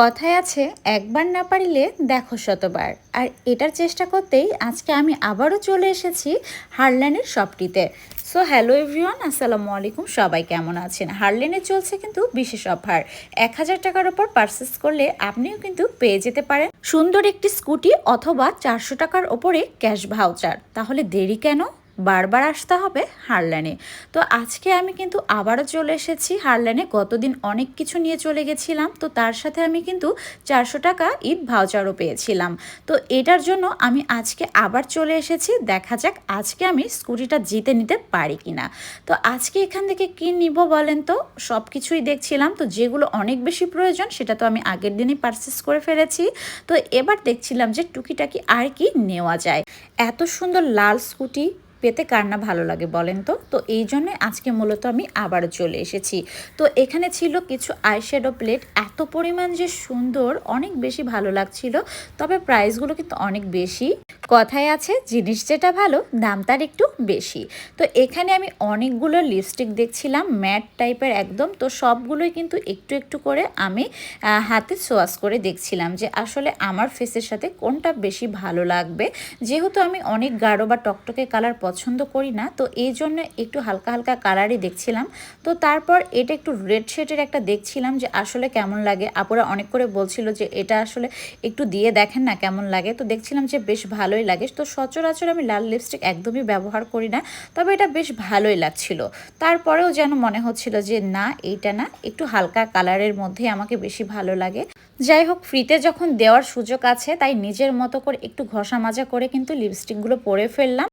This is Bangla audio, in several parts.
কথায় আছে, একবার না পারিলে দেখো শতবার। আর এটার চেষ্টা করতেই আজকে আমি আবারও চলে এসেছি হারল্যানের শপটিতে। সো হ্যালো এভরিওয়ান আসসালামু আলাইকুম। সবাই কেমন আছেন? হারলেনে চলছে কিন্তু বিশেষ অফার। এক হাজার টাকার ওপর পারচেস করলে আপনিও কিন্তু পেয়ে যেতে পারেন। সুন্দর একটি স্কুটি অথবা চারশো টাকার ওপরে ক্যাশ ভাউচার তাহলে দেরি কেন? বারবার আসতে হবে হারল্যানে তো আজকে আমি কিন্তু আবারও চলে এসেছি হারল্যানে গতদিন অনেক কিছু নিয়ে চলে গেছিলাম। তো তার সাথে আমি কিন্তু চারশো টাকা ঈদ ভাউচারও পেয়েছিলাম। তো এটার জন্য আমি আজকে আবার চলে এসেছি। দেখা যাক আজকে আমি স্কুটিটা জিতে নিতে পারি কি না তো আজকে এখান থেকে কী নিব বলেন তো? সব কিছুই দেখছিলাম। তো যেগুলো অনেক বেশি প্রয়োজন সেটা তো আমি আগের দিনই পারচেস করে ফেলেছি। তো এবার দেখছিলাম যে টুকিটাকি আর কি নেওয়া যায়। এত সুন্দর লাল স্কুটি পেতে কার না ভালো লাগে বলেন তো? তো এই জন্যে আজকে মূলত আমি আবার চলে এসেছি। তো এখানে ছিল কিছু আইশ্যাডো প্লেট এত পরিমাণ যে সুন্দর, অনেক বেশি ভালো লাগছিল, তবে প্রাইসগুলো কিন্তু অনেক বেশি। কথায় আছে, জিনিস যেটা ভালো, দাম তার একটু বেশি। তো এখানে আমি অনেকগুলো লিপস্টিক দেখছিলাম ম্যাট টাইপের একদম, তো সবগুলোই কিন্তু একটু একটু করে আমি হাতে সোয়াস করে দেখছিলাম যে আসলে আমার ফেসের সাথে কোনটা বেশি ভালো লাগবে। যেহেতু আমি অনেক গাঢ় বা টকটকে কালার পছন্দ করি না, তো এই জন্য একটু হালকা হালকা কালারই দেখছিলাম। তো তারপর এটা একটু রেড শেডের একটা দেখছিলাম যে আসলে কেমন লাগে। আপুরা অনেক করে বলছিল যে এটা আসলে একটু দিয়ে দেখেন না কেমন লাগে। তো দেখছিলাম যে বেশ ভালোই লাগে। তো সচরাচর আমি লাল লিপস্টিক একদমই ব্যবহার করি না, তবে এটা বেশ ভালোই লাগছিল। তারপরেও যেন মনে হচ্ছিল যে না, এইটা না, একটু হালকা কালারের মধ্যে আমাকে বেশি ভালো লাগে। যাই হোক ফ্রিতে যখন দেওয়ার সুযোগ আছে, তাই নিজের মতো করে একটু ঘষা মাজা করে কিন্তু লিপস্টিকগুলো পরে ফেললাম।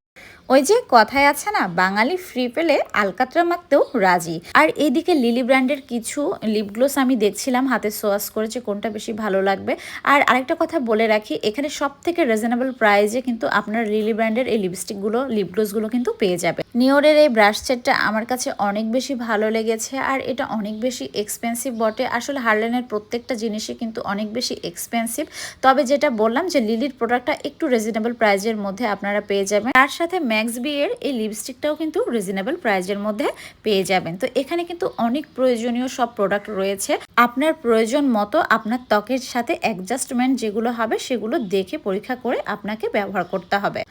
ওই যে কথায় আছে না, বাঙালি ফ্রি পেলে আলকাতরা মাখতেও রাজি। আর এইদিকে লিলি ব্র্যান্ডের কিছু লিপ গ্লোস আমি দেখছিলাম, হাতে সোয়াস করেছে কোনটা বেশি ভালো লাগবে। আর আরেকটা কথা বলে রাখি, এখানে সব থেকে রিজনেবল প্রাইসে কিন্তু আপনার লিলি ব্র্যান্ডের এই লিপস্টিকগুলো লিপ গ্লোসগুলো কিন্তু পেয়ে যাবে। নিওরের এই ব্রাশ সেটটা আমার কাছে অনেক বেশি ভালো লেগেছে, আর এটা অনেক বেশি এক্সপেন্সিভ বটে। আসলে হার্লেনের প্রত্যেকটা জিনিসই কিন্তু অনেক বেশি এক্সপেন্সিভ তবে যেটা বললাম যে লিলির প্রোডাক্টটা একটু রিজনেবল প্রাইজের মধ্যে আপনারা পেয়ে যাবেন। তার সাথে ম্যাক্স বিয়ের এই লিপস্টিকটাও কিন্তু রিজনেবল প্রাইজের মধ্যে পেয়ে যাবেন। তো এখানে কিন্তু অনেক প্রয়োজনীয় সব প্রোডাক্ট রয়েছে। আপনার প্রয়োজন মতো আপনার ত্বকের সাথে অ্যাডজাস্টমেন্ট যেগুলো হবে সেগুলো দেখে পরীক্ষা করে আপনাকে ব্যবহার করতে হবে।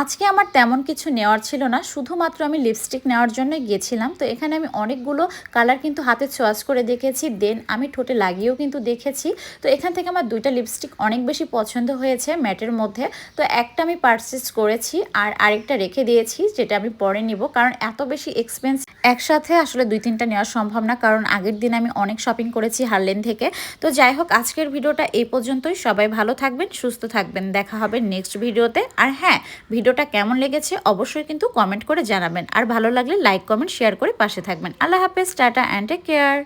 আজকে আমার তেমন কিছু নেওয়ার ছিল না, শুধুমাত্র আমি লিপস্টিক নেওয়ার জন্য গিয়েছিলাম। তো এখানে আমি অনেকগুলো কালার কিন্তু হাতে চয়েস করে দেখেছি দেন আমি ঠোঁটে লাগিয়েও কিন্তু দেখেছি। তো এখান থেকে আমার দুইটা লিপস্টিক অনেক বেশি পছন্দ হয়েছে ম্যাটের মধ্যে। তো একটা আমি পারচেস করেছি, আর আরেকটা রেখে দিয়েছি, যেটা আমি পরে নিব। কারণ এত বেশি এক্সপেন্স একসাথে আসলে দুই তিনটা নেওয়া সম্ভব না, কারণ আগের দিন আমি অনেক শপিং করেছি হারলেন থেকে। তো যাই হোক, আজকের ভিডিওটা এই পর্যন্তই। সবাই ভালো থাকবেন, সুস্থ থাকবেন। দেখা হবে নেক্সট ভিডিওতে। আর হ্যাঁ ভিডিওটা কেমন লেগেছে অবশ্যই কিন্তু কমেন্ট করে জানাবেন। আর ভালো লাগলে লাইক কমেন্ট শেয়ার করে পাশে থাকবেন। আল্লাহ হাফেজ, টাটা অ্যান্ড টেক কেয়ার